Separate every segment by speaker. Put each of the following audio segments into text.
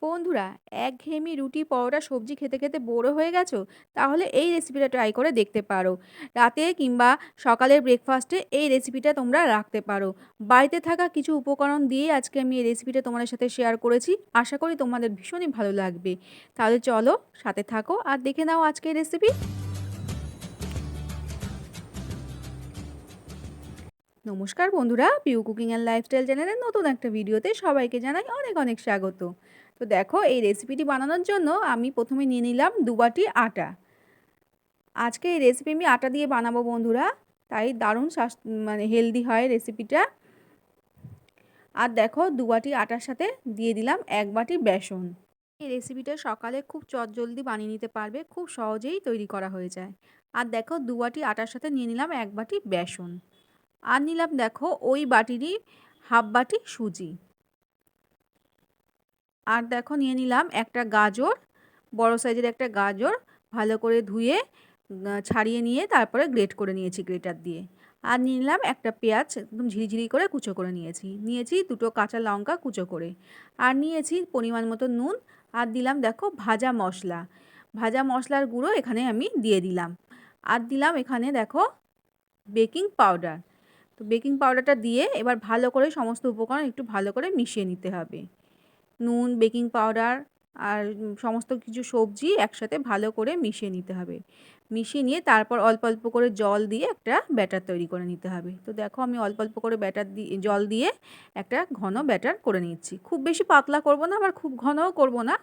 Speaker 1: বন্ধুরা, একঘেয়েমি রুটি পরোটা সবজি খেতে খেতে বোরও হয়ে গেছো? তাহলে এই রেসিপিটা ট্রাই করে দেখতে পারো। রাতে কিংবা সকালের ব্রেকফাস্টে এই রেসিপিটা তোমরা রাখতে পারো। বাড়িতে থাকা কিছু উপকরণ দিয়ে আজকে আমি এই রেসিপিটা তোমাদের সাথে শেয়ার করেছি। আশা করি তোমাদের ভীষণই ভালো লাগবে। তাহলে চলো, সাথে থাকো আর দেখে নাও আজকের রেসিপি নমস্কার বন্ধুরা পিউ কুকিং অ্যান্ড লাইফস্টাইল চ্যানেলের নতুন একটা ভিডিওতে সবাইকে জানাই অনেক অনেক স্বাগত। তো দেখো এই রেসিপিটি বানানোর জন্য আমি প্রথমে নিয়ে নিলাম দু বাটি আটা। আজকে এই রেসিপি আমি আটা দিয়ে বানাবো বন্ধুরা, তাই দারুণ স্বাস্থ্য মানে হেলদি হয় রেসিপিটা আর দেখো দু বাটি আটার সাথে দিয়ে দিলাম এক বাটি বেসন। এই রেসিপিটা সকালে খুব চটজলদি বানিয়ে নিতে পারবে, খুব সহজেই তৈরি করা হয়ে যায়। আর দেখো দু বাটি আটার সাথে নিয়ে নিলাম এক বাটি বেসন। আর নিলাম দেখো ওই বাটিরই হাফ বাটি সুজি। আর দেখো নিয়ে নিলাম একটা গাজর, বড় সাইজের একটা গাজর, ভালো করে ধুয়ে ছাড়িয়ে নিয়ে তারপরে গ্রেট করে নিয়েছি গ্রেটার দিয়ে। আর নিয়ে নিলাম একটা পেঁয়াজ, একদম ঝিরিঝিরি করে কুচো করে নিয়েছি। নিয়েছি দুটো কাঁচা লঙ্কা কুচো করে। আর নিয়েছি পরিমাণ মতো নুন আর দিলাম দেখো ভাজা মশলা। ভাজা মশলার গুঁড়ো এখানে আমি দিয়ে দিলাম। আর দিলাম এখানে দেখো বেকিং পাউডার। তো বেকিং পাউডারটা দিয়ে এবার ভালো করে সমস্ত উপকরণ একটু ভালো করে মিশিয়ে নিতে হবে। নুন, বেকিং পাউডার আর সমস্ত কিছু সবজি একসাথে ভালো করে মিশিয়ে নিতে হবে। মিশিয়ে নিয়ে তারপর অল্প অল্প করে জল দিয়ে একটা ব্যাটার তৈরি করে নিতে হবে। তো দেখো আমি অল্প অল্প করে ব্যাটার দিয়ে জল দিয়ে একটা ঘন ব্যাটার করে নিচ্ছি। খুব বেশি পাতলা করব না, আবার খুব ঘনও করব না,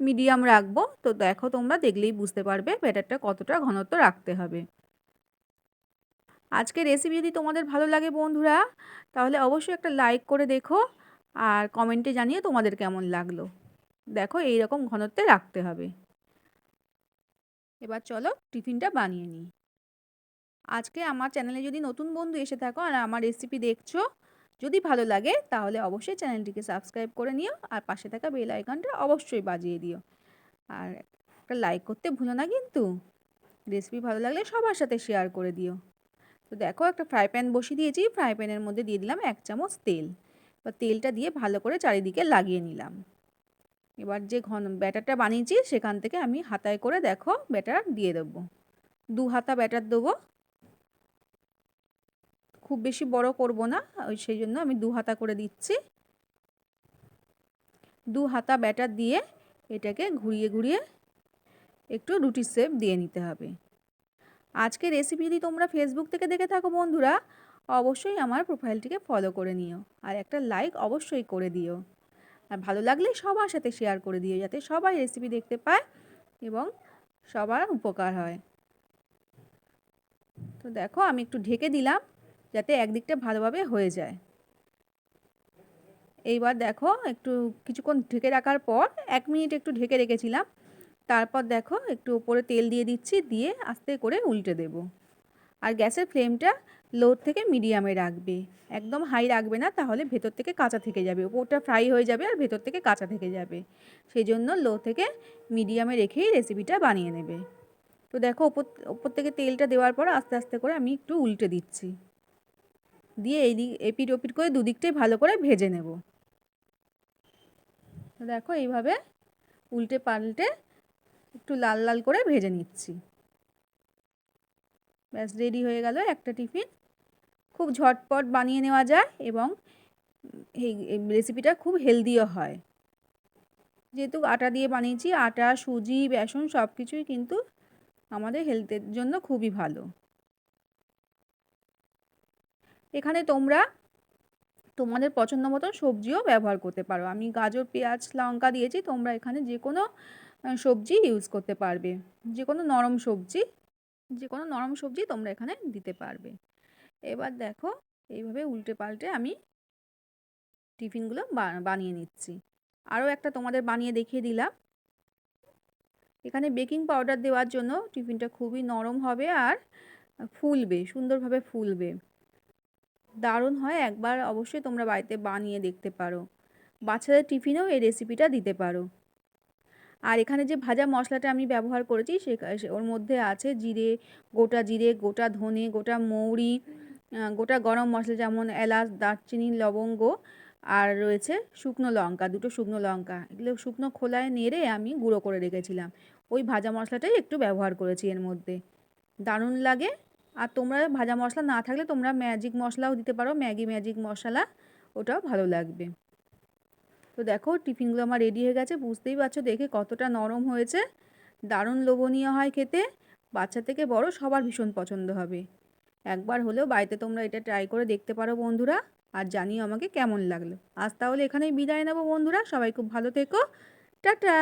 Speaker 1: মিডিয়াম রাখব। তো দেখো তোমরা দেখলেই বুঝতে পারবে ব্যাটারটা কতটা ঘনত্ব রাখতে হবে। আজকের রেসিপি যদি তোমাদের ভালো লাগে বন্ধুরা, তাহলে অবশ্যই একটা লাইক করে দেখো। আর কমেন্টে জানিয়ে তোমাদের কেমন লাগল। দেখো এই রকম ঘনত্বে রাখতে হবে। এবার চলো টিফিনটা বানিয়ে নিই। আজকে আমার চ্যানেলে যদি নতুন বন্ধু এসে থাকো আর আমার রেসিপি দেখছ, যদি ভালো লাগে তাহলে অবশ্যই চ্যানেলটিকে সাবস্ক্রাইব করে নিও আর পাশে থাকা বেল আইকনটা অবশ্যই বাজিয়ে দিও। আর একটা লাইক করতে ভুলো না কিন্তু। রেসিপি ভালো লাগলে সবার সাথে শেয়ার করে দিও। তো দেখো একটা ফ্রাই প্যান বসিয়ে দিয়েছি ফ্রাই প্যানের মধ্যে দিয়ে দিলাম এক চামচ তেল। বা তেলটা দিয়ে ভালো করে চারিদিকে লাগিয়ে নিলাম। এবার যে ঘন ব্যাটারটা বানিয়েছি, সেখান থেকে আমি হাতায় করে দেখো ব্যাটার দিয়ে দেবো। দু হাতা ব্যাটার দেবো। খুব বেশি বড় করব না, ওই সেই জন্য আমি দু হাতা করে দিচ্ছি। দু হাতা ব্যাটার দিয়ে এটাকে ঘুরিয়ে ঘুরিয়ে একটু রুটির শেপ দিয়ে নিতে হবে। আজকে রেসিপি যদি তোমরা ফেসবুক থেকে দেখে থাকো বন্ধুরা অবশ্যই আমার প্রোফাইলটিকে ফলো করে নিও আর একটা লাইক অবশ্যই করে দিও। আর ভালো লাগলে সবার সাথে শেয়ার করে দিও যাতে সবাই রেসিপি দেখতে পায় এবং সবার উপকার হয়। তো দেখো আমি একটু ঢেকে দিলাম যাতে একদিকটা ভালোভাবে হয়ে যায়। এইবার দেখো একটু কিছুক্ষণ ঢেকে রাখার পর এক মিনিট একটু ঢেকে রেখেছিলাম। তারপর দেখো একটু ওপরে তেল দিয়ে দিচ্ছি, দিয়ে আস্তে করে উল্টে দেব। আর গ্যাসের ফ্লেমটা লো থেকে মিডিয়ামে রাখবে। একদম হাই রাখবে না, তাহলে ভেতর থেকে কাঁচা থেকে যাবে। ওপরটা ফ্রাই হয়ে যাবে আর ভেতর থেকে কাঁচা থেকে যাবে। সেই জন্য লো থেকে মিডিয়ামে রেখেই রেসিপিটা বানিয়ে নেবে। তো দেখো, ওপর ওপর থেকে তেলটা দেওয়ার পর আস্তে আস্তে করে আমি একটু উল্টে দিচ্ছি। দিয়ে এই দিক এপিট ওপিট করে দুদিকটাই ভালো করে ভেজে নেব। তো দেখো, এইভাবে উল্টে পাল্টে একটু লাল লাল করে ভেজে নিচ্ছি। ব্যাস রেডি হয়ে গেল একটা টিফিন। খুব ঝটপট বানিয়ে নেওয়া যায় এবং এই রেসিপিটা খুব হেলদিও হয়। যেহেতু আটা দিয়ে বানিয়েছি, আটা, সুজি, বেসন সব কিছুই কিন্তু আমাদের হেলথের জন্য খুবই ভালো। এখানে তোমরা তোমাদের পছন্দ মতন সবজিও ব্যবহার করতে পারো। আমি গাজর, পেঁয়াজ, লঙ্কা দিয়েছি, তোমরা এখানে যে কোনো সবজি ইউজ করতে পারবে। যে কোনো নরম সবজি যে কোনো নরম সবজি তোমরা এখানে দিতে পারবে। এবার দেখো, এইভাবে উল্টে পাল্টে আমি টিফিনগুলো বানিয়ে নিচ্ছি। আরও একটা তোমাদের বানিয়ে দেখিয়ে দিলাম। এখানে বেকিং পাউডার দেওয়ার জন্য টিফিনটা খুবই নরম হবে আর ফুলবে, সুন্দরভাবে ফুলবে। দারুণ হয়, একবার অবশ্যই তোমরা বাড়িতে বানিয়ে দেখতে পারো। বাচ্চাদের টিফিনেও এই রেসিপিটা দিতে পারো। আর এখানে যে ভাজা মশলাটা আমি ব্যবহার করেছি সে, ওর মধ্যে আছে জিরে, গোটা জিরে, গোটা ধনে, গোটা মৌরি গোটা গরম মশলা যেমন এলাচ, দারচিনি, লবঙ্গ আর রয়েছে শুকনো লঙ্কা, দুটো শুকনো লঙ্কা। এগুলো শুকনো খোলায় নেড়ে আমি গুঁড়ো করে রেখেছিলাম। ওই ভাজা মশলাটাই একটু ব্যবহার করেছি এর মধ্যে। দারুণ লাগে। আর তোমরা ভাজা মশলা না থাকলে তোমরা ম্যাজিক মশলাও দিতে পারো, ম্যাগি ম্যাজিক মশলা, ওটাও ভালো লাগবে। তো দেখো, টিফিনগুলো আমার রেডি হয়ে গেছে। বুঝতেই পারছ দেখে কতটা নরম হয়েছে। দারুণ লোভনীয় হয় খেতে। বাচ্চা থেকে বড় সবার ভীষণ পছন্দ হবে। একবার হলেও বাড়িতে তোমরা এটা ট্রাই করে দেখতে পারো বন্ধুরা। আর জানিও আমাকে কেমন লাগল। আজ তাহলে এখানেই বিদায় নেব বন্ধুরা। সবাই খুব ভালো থেকো। টাটা!